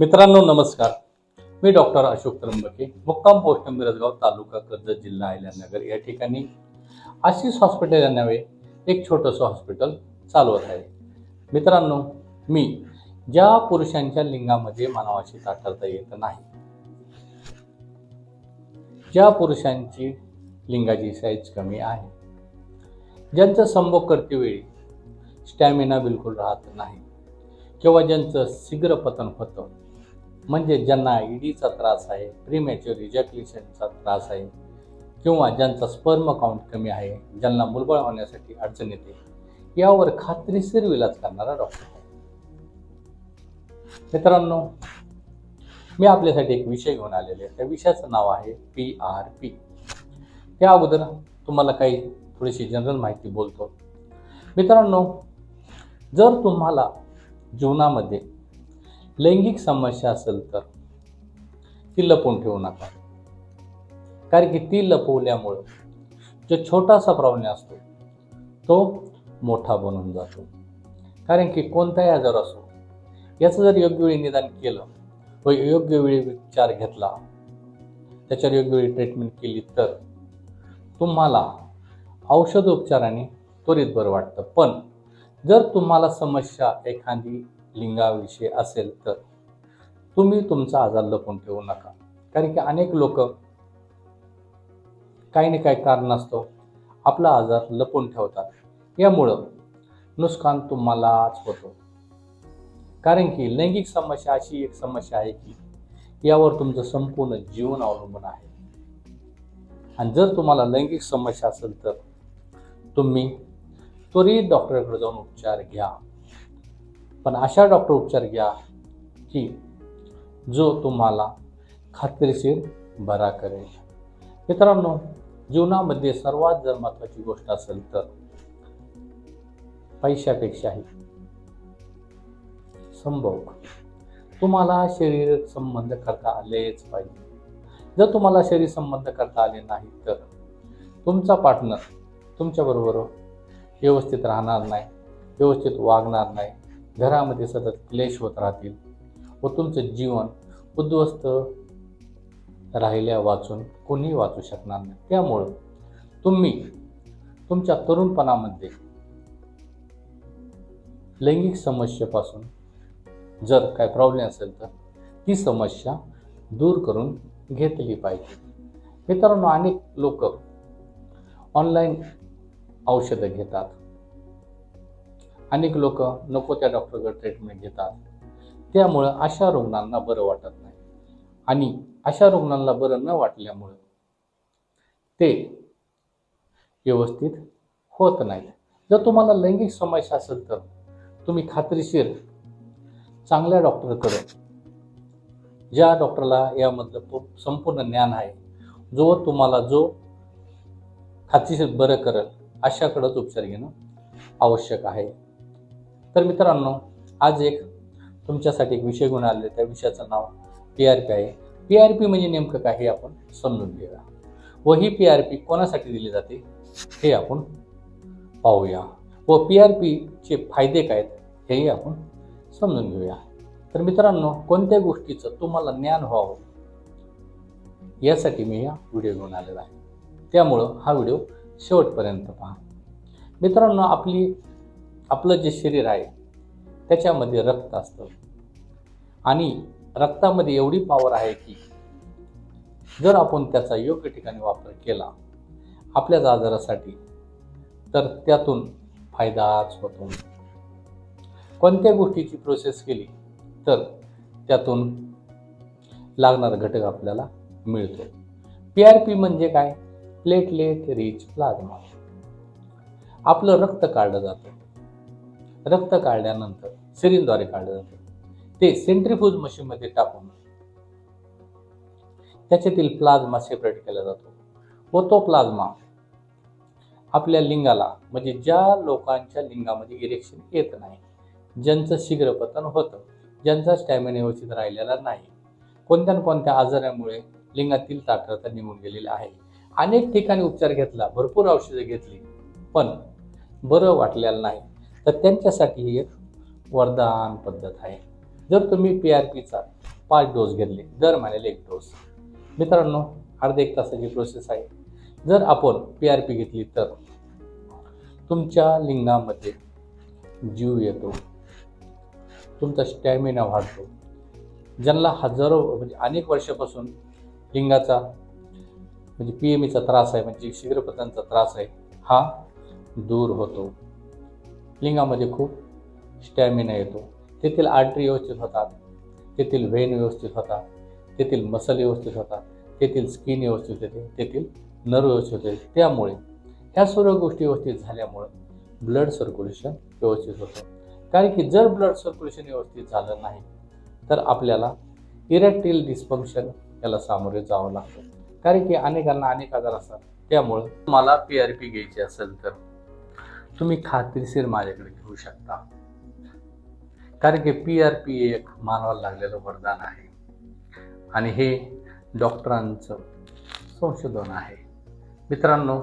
मित्रांनो नमस्कार. मी डॉक्टर अशोक त्र्यंबके मुक्काम पोस्ट मिरजगाव तालुका कर्जत जिल्हा अहिल्यानगर या ठिकाणी. आशिष हॉस्पिटल या नावे एक छोटंसं हॉस्पिटल चालवत आहे. मित्रांनो मी ज्या पुरुषांच्या लिंगामध्ये मानवाशी ताठरता येत नाही ज्या पुरुषांची लिंगाची साईज कमी आहे ज्यांचं संभोग करते वेळी स्टॅमिना बिलकुल राहत नाही किंवा ज्यांचं शीघ्र पतन होतं म्हणजे ज्यांना ईडीचा त्रास आहे प्रीमॅच्युअर इजॅक्युलेशनचा त्रास आहे किंवा ज्यांचा स्पर्म काउंट कमी आहे ज्यांना मुलबळ होण्यासाठी अडचण येते यावर खात्रीशीर इलाज करणारा डॉक्टर आहे. मित्रांनो मी आपल्यासाठी एक विषय घेऊन आलेले आहे. त्या विषयाचं नाव आहे पी आर पी त्या अगोदर तुम्हाला काही थोडीशी जनरल माहिती बोलतो. मित्रांनो जर तुम्हाला जीवनामध्ये लैंगिक समस्या असेल तर ती लपवून ठेवू नका. कारण की ती लपवल्यामुळं जो छोटासा प्रॉब्लेम असतो तो मोठा बनून जातो. कारण की कोणताही आजार असो याचं जर योग्य वेळी निदान केलं व योग्य वेळी विचार घेतला त्याच्यावर योग्य वेळी ट्रीटमेंट केली तर तुम्हाला औषधोपचाराने त्वरित बरं वाटतं. पण जर तुम्हाला समस्या एखादी लिंगाविषयी असेल तर. तुम्ही तुमचा आजार लपून ठेवू नका. कारण की अनेक लोक काही ना काही कारण असतो आपला आजार लपून ठेवतात. यामुळं नुकसान तुम्हालाच होतो. कारण की लैंगिक समस्या अशी एक समस्या आहे की यावर तुमचं संपूर्ण जीवन अवलंबून आहे. आणि जर तुम्हाला लैंगिक समस्या असेल तर तुम्ही त्वरित डॉक्टरकडे जाऊन उपचार घ्या. पण अशा डॉक्टर उपचार घ्या की जो तुम्हाला खात्रीशीर बरा करेल. मित्रांनो जीवनामध्ये सर्वात जर महत्त्वाची गोष्ट असेल तर पैशापेक्षाही संभोग. तुम्हाला शरीर संबंध करता आलेच पाहिजे. जर तुम्हाला शरीर संबंध करता आले नाही तर तुमचा पार्टनर तुमच्याबरोबर व्यवस्थित राहणार नाही व्यवस्थित वागणार नाही. घरामध्ये सतत क्लेश होत राहतील व तुमचं जीवन उद्ध्वस्त राहिल्या वाचून कोणीही वाचू शकणार नाही. त्यामुळं तुम्ही तुमच्या तरुणपणामध्ये लैंगिक समस्येपासून जर काय प्रॉब्लेम असेल तर ती समस्या दूर करून घेतली पाहिजे. मित्रांनो अनेक लोक ऑनलाईन औषधं घेतात. अनेक लोक नको त्या डॉक्टरकडे ट्रीटमेंट घेतात. त्यामुळं अशा रुग्णांना बरं वाटत नाही. आणि अशा रुग्णांना बरं न वाटल्यामुळं ते व्यवस्थित होत नाहीत. जर तुम्हाला लैंगिक समस्या असेल तर तुम्ही खात्रीशीर चांगल्या डॉक्टरकडे ज्या डॉक्टरला यामधलं संपूर्ण ज्ञान आहे जो तुम्हाला जो खात्रीशीर बरं करेल अशाकडंच उपचार घेणं आवश्यक आहे. तर मित्रांनो आज एक तुमच्यासाठी एक विषय घेऊन आले त्या विषयाचं नाव पी आर पी आहे. पी आर पी म्हणजे नेमकं काय हे आपण समजून घेऊया. व ही पी आर पी कोणासाठी दिली जाते हे आपण पाहूया. व पी आर पीचे फायदे काय आहेत हेही आपण समजून घेऊया. तर मित्रांनो कोणत्या गोष्टीचं तुम्हाला ज्ञान व्हावं यासाठी मी हा व्हिडिओ घेऊन आलेला आहे. त्यामुळं हा व्हिडिओ शेवटपर्यंत पहा. मित्रांनो आपली आपलं जे शरीर आहे त्याच्यामध्ये रक्त असतं. आणि रक्तामध्ये एवढी पॉवर आहे की जर आपण त्याचा योग्य ठिकाणी वापर केला आपल्याच आजारासाठी तर त्यातून फायदाच होतो. कोणत्या गोष्टीची प्रोसेस केली तर त्यातून लागणारा घटक आपल्याला मिळतो. पी आर पी म्हणजे काय? प्लेटलेट रिच प्लाझ्मा आपलं रक्त काढलं जातं. रक्त काढल्यानंतर सिरिंजद्वारे काढलं जातं ते सेंट्रीफ्यूज मशीनमध्ये टाकून त्याच्यातील प्लाझ्मा सेपरेट केला जातो. व तो प्लाझ्मा आपल्या लिंगाला म्हणजे ज्या लोकांच्या लिंगामध्ये इरेक्शन येत नाही ज्यांचं शीघ्र पतन होतं ज्यांचा स्टॅमिना व्यवस्थित राहिलेला नाही कोणत्या न कोणत्या आजारामुळे लिंगातील ताठरता निघून गेलेली आहे. अनेक ठिकाणी उपचार घेतला भरपूर औषधं घेतली पण बरं वाटलेलं नाही. तर त्यांच्यासाठी ही एक वरदान पद्धत आहे. जर तुम्ही पी आर पीचा पाच डोस घेतले दर महिन्याला एक डोस मित्रांनो अर्धा एक तासाची प्रोसेस आहे. जर आपण पी आर पी घेतली तर तुमच्या लिंगामध्ये जीव येतो. तुमचा स्टॅमिना वाढतो. ज्यांना हजारो म्हणजे अनेक वर्षापासून लिंगाचा म्हणजे पी एम ईचा त्रास आहे म्हणजे शीघ्रपतनचा त्रास आहे हा दूर होतो. लिंगामध्ये खूप स्टॅमिना येतो. तेथील आर्टरी व्यवस्थित होतात. तेथील व्हेन व्यवस्थित होतात. तेथील मसल व्यवस्थित होतात. तेथील स्किन व्यवस्थित होते. तेथील नर्व व्यवस्थित होते. त्यामुळे ह्या सर्व गोष्टी व्यवस्थित झाल्यामुळं ब्लड सर्क्युलेशन व्यवस्थित होतं. कारण की जर ब्लड सर्क्युलेशन व्यवस्थित झालं नाही तर आपल्याला इरेक्टिल डिस्फंक्शन याला सामोरे जावं लागतं. कारण की अनेकांना अनेक आजार असतात. त्यामुळं तुम्हाला पी आर पी घ्यायची असेल तर तुम्ही खात्रीशीर माझ्याकडे घेऊ शकता. कारण की पी आर पी एक मानवाला लागलेलं वरदान आहे. आणि हे डॉक्टरांचं संशोधन आहे. मित्रांनो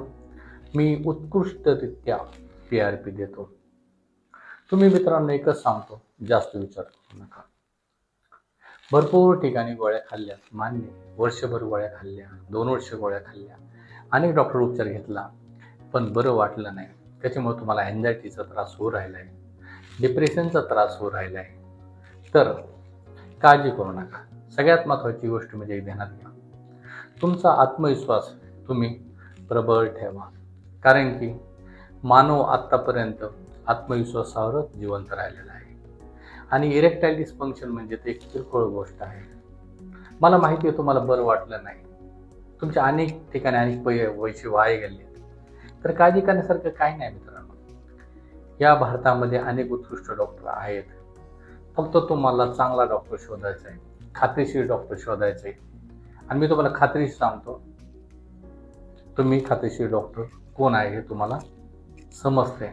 मी उत्कृष्टरित्या पी आर पी देतो. तुम्ही मित्रांनो एकच सांगतो जास्त विचार करू नका. भरपूर ठिकाणी गोळ्या खाल्ल्या मान्य. वर्षभर गोळ्या खाल्ल्या दोन वर्ष गोळ्या खाल्ल्या. अनेक डॉक्टर उपचार घेतला पण बरं वाटलं नाही. त्याच्यामुळे तुम्हाला अँझायटीचा त्रास होऊ राहिला आहे डिप्रेशनचा त्रास होऊ राहिला आहे तर काळजी करू नका. सगळ्यात महत्त्वाची गोष्ट म्हणजे एक ध्यानात घ्या. तुमचा आत्मविश्वास तुम्ही प्रबळ ठेवा. कारण की मानव आत्तापर्यंत आत्मविश्वासावरच जिवंत राहिलेला आहे. आणि इरेक्टाईल डिस्फंक्शन म्हणजे ते एक किरकोळ गोष्ट आहे. मला माहिती आहे तुम्हाला बरं वाटलं नाही. तुमच्या अनेक ठिकाणी अनेक पै पैसे वाया गेले. तर काळजी करण्यासारखं काही नाही मित्रांनो. या भारतामध्ये अनेक उत्कृष्ट डॉक्टर आहेत. फक्त तुम्हाला चांगला डॉक्टर शोधायचा आहे. खात्रीशीर डॉक्टर शोधायचा. आहे आणि मी तुम्हाला खात्रीशीर सांगतो. तुम्ही खात्रीशीर डॉक्टर कोण आहे हे तुम्हाला समजते.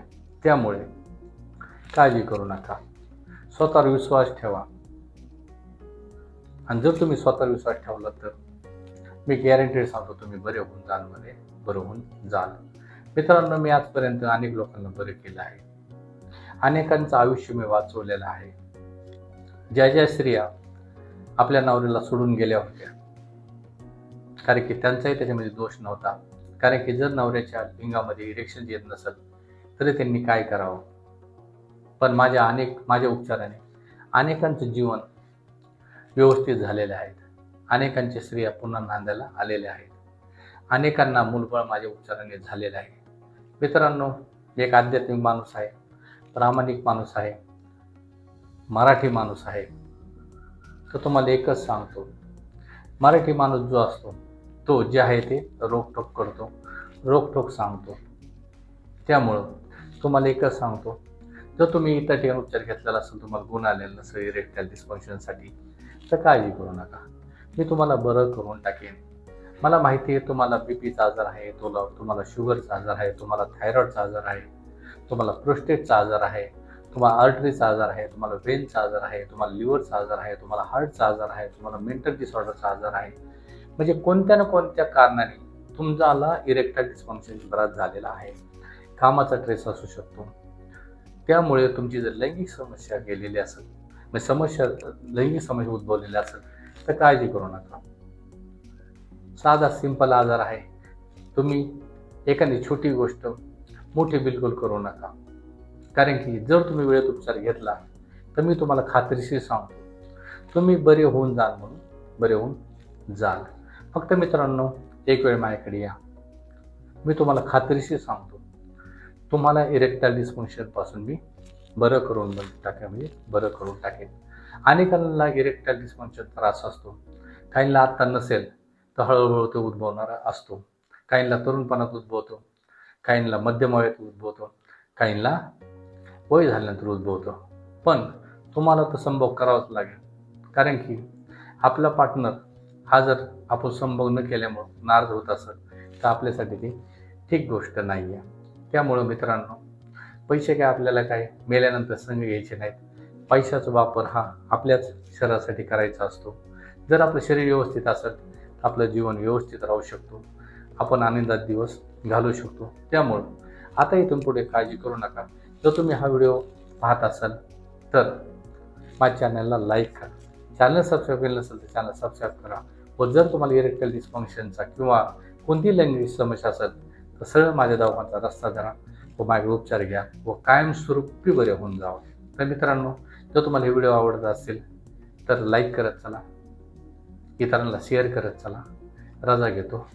त्यामुळे काळजी करू नका. स्वतःवर विश्वास ठेवा. आणि जर तुम्ही स्वतःवर विश्वास ठेवला तर मी गॅरंटेड सांगतो तुम्ही बरे होऊन जाल मध्ये बरं होऊन जाल. मित्रांनो मी आजपर्यंत अनेक लोकांना बरे केलं आहे. अनेकांचं आयुष्य मी वाचवलेलं आहे. ज्या ज्या स्त्रिया आपल्या नवऱ्याला सोडून गेल्या होत्या कारण की त्यांचाही त्याच्यामध्ये दोष नव्हता. कारण की जर नवऱ्याच्या लिंगामध्ये इरेक्शन येत नसेल तरी त्यांनी काय करावं? पण माझ्या अनेक माझ्या उपचाराने अनेकांचं जीवन व्यवस्थित झालेले आहेत अनेकांच्या स्त्रिया पुन्हा नांदायला आलेल्या आहेत. अनेकांना मूलबळ माझ्या उपचाराने झालेलं आहे. मित्रांनो एक आध्यात्मिक माणूस आहे प्रामाणिक माणूस आहे मराठी माणूस आहे. तर तुम्हाला एकच सांगतो मराठी माणूस जो असतो तो जे आहे ते रोखटोक करतो रोखटोक सांगतो. त्यामुळं तुम्हाला एकच सांगतो जर तुम्ही इतर ठिकाणी उपचार घेतलेला असेल तुम्हाला गुण आलेला नसेल इरेक्टाईल डिस्फंक्शनसाठी तर काळजी करू नका. मी तुम्हाला बरं करून टाकेन. मला माहिती आहे तुम्हाला बी पीचा आजार आहे तुला तुम्हाला शुगरचा आजार आहे तुम्हाला थायरॉईडचा आजार आहे तुम्हाला प्रोस्टेटचा आजार आहे तुम्हाला आर्टरीचा आजार आहे तुम्हाला वेनचा आजार आहे तुम्हाला लिव्हरचा आजार आहे तुम्हाला हार्टचा आजार आहे तुम्हाला मेंटल डिसऑर्डरचा आजार आहे. म्हणजे कोणत्या ना कोणत्या कारणाने तुमच्याला इरेक्टाईल डिस्फंक्शन बराच झालेला आहे. कामाचा ट्रेस असू शकतो. त्यामुळे तुमची जर लैंगिक समस्या गेलेली असेल म्हणजे समस्या लैंगिक समस्या उद्भवलेल्या असेल तर काळजी करू नका. साधा सिंपल आजार आहे. तुम्ही एखादी छोटी गोष्ट मोठी बिलकुल करू नका. कारण की जर तुम्ही वेळेत उपचार घेतला तर मी तुम्हाला खात्रीशीर सांगतो. तुम्ही बरे होऊन जाल म्हणून बरे होऊन जाल. फक्त मित्रांनो एक वेळ माझ्याकडे या. मी तुम्हाला खात्रीशीर सांगतो. तुम्हाला इरेक्टाईल डिस्फंक्शनपासून मी बरं करून टाकेन म्हणजे बरं करून टाकेन. अनेकांना इरेक्टाईल डिस्फंक्शन त्रास असतो. काहींना आत्ता नसेल तर हळूहळू तो उद्भवणारा असतो. काहींना तरुणपणात उद्भवतो काहींना मध्यमवयात उद्भवतो काहींना वय झाल्यानंतर उद्भवतो. पण तुम्हाला तो संभोग करावाच लागेल. कारण की आपला पार्टनर हा जर आपण संभोग न केल्यामुळं नाराज होत असेल तर आपल्यासाठी ती ठीक गोष्ट नाही आहे त्यामुळं मित्रांनो पैसे काय आपल्याला काय मेल्यानंतर संघ घ्यायचे नाहीत. पैशाचा वापर हा आपल्याच शरीरासाठी करायचा असतो. जर आपलं शरीर व्यवस्थित असेल आपलं जीवन व्यवस्थित राहू शकतो. आपण आनंदात दिवस घालवू शकतो. त्यामुळं आता इथून पुढे काळजी करू नका. जर तुम्ही हा व्हिडिओ पाहत असाल तर माझ्या चॅनलला लाईक करा. चॅनल सबस्क्राईब केलं नसेल तर चॅनल सबस्क्राईब करा. व जर तुम्हाला इरेक्टल डिस्फंक्शनचा किंवा कोणती लँग्वेज समस्या असेल तर सरळ माझ्या दवाखान्याचा रस्ता धरा व माझे उपचार घ्या व कायमस्वरूपी बरे होऊन जावं. तर मित्रांनो जर तुम्हाला हे व्हिडिओ आवडत असेल तर लाईक करत चला. इतरांना शेअर करत चला. रजा घेतो.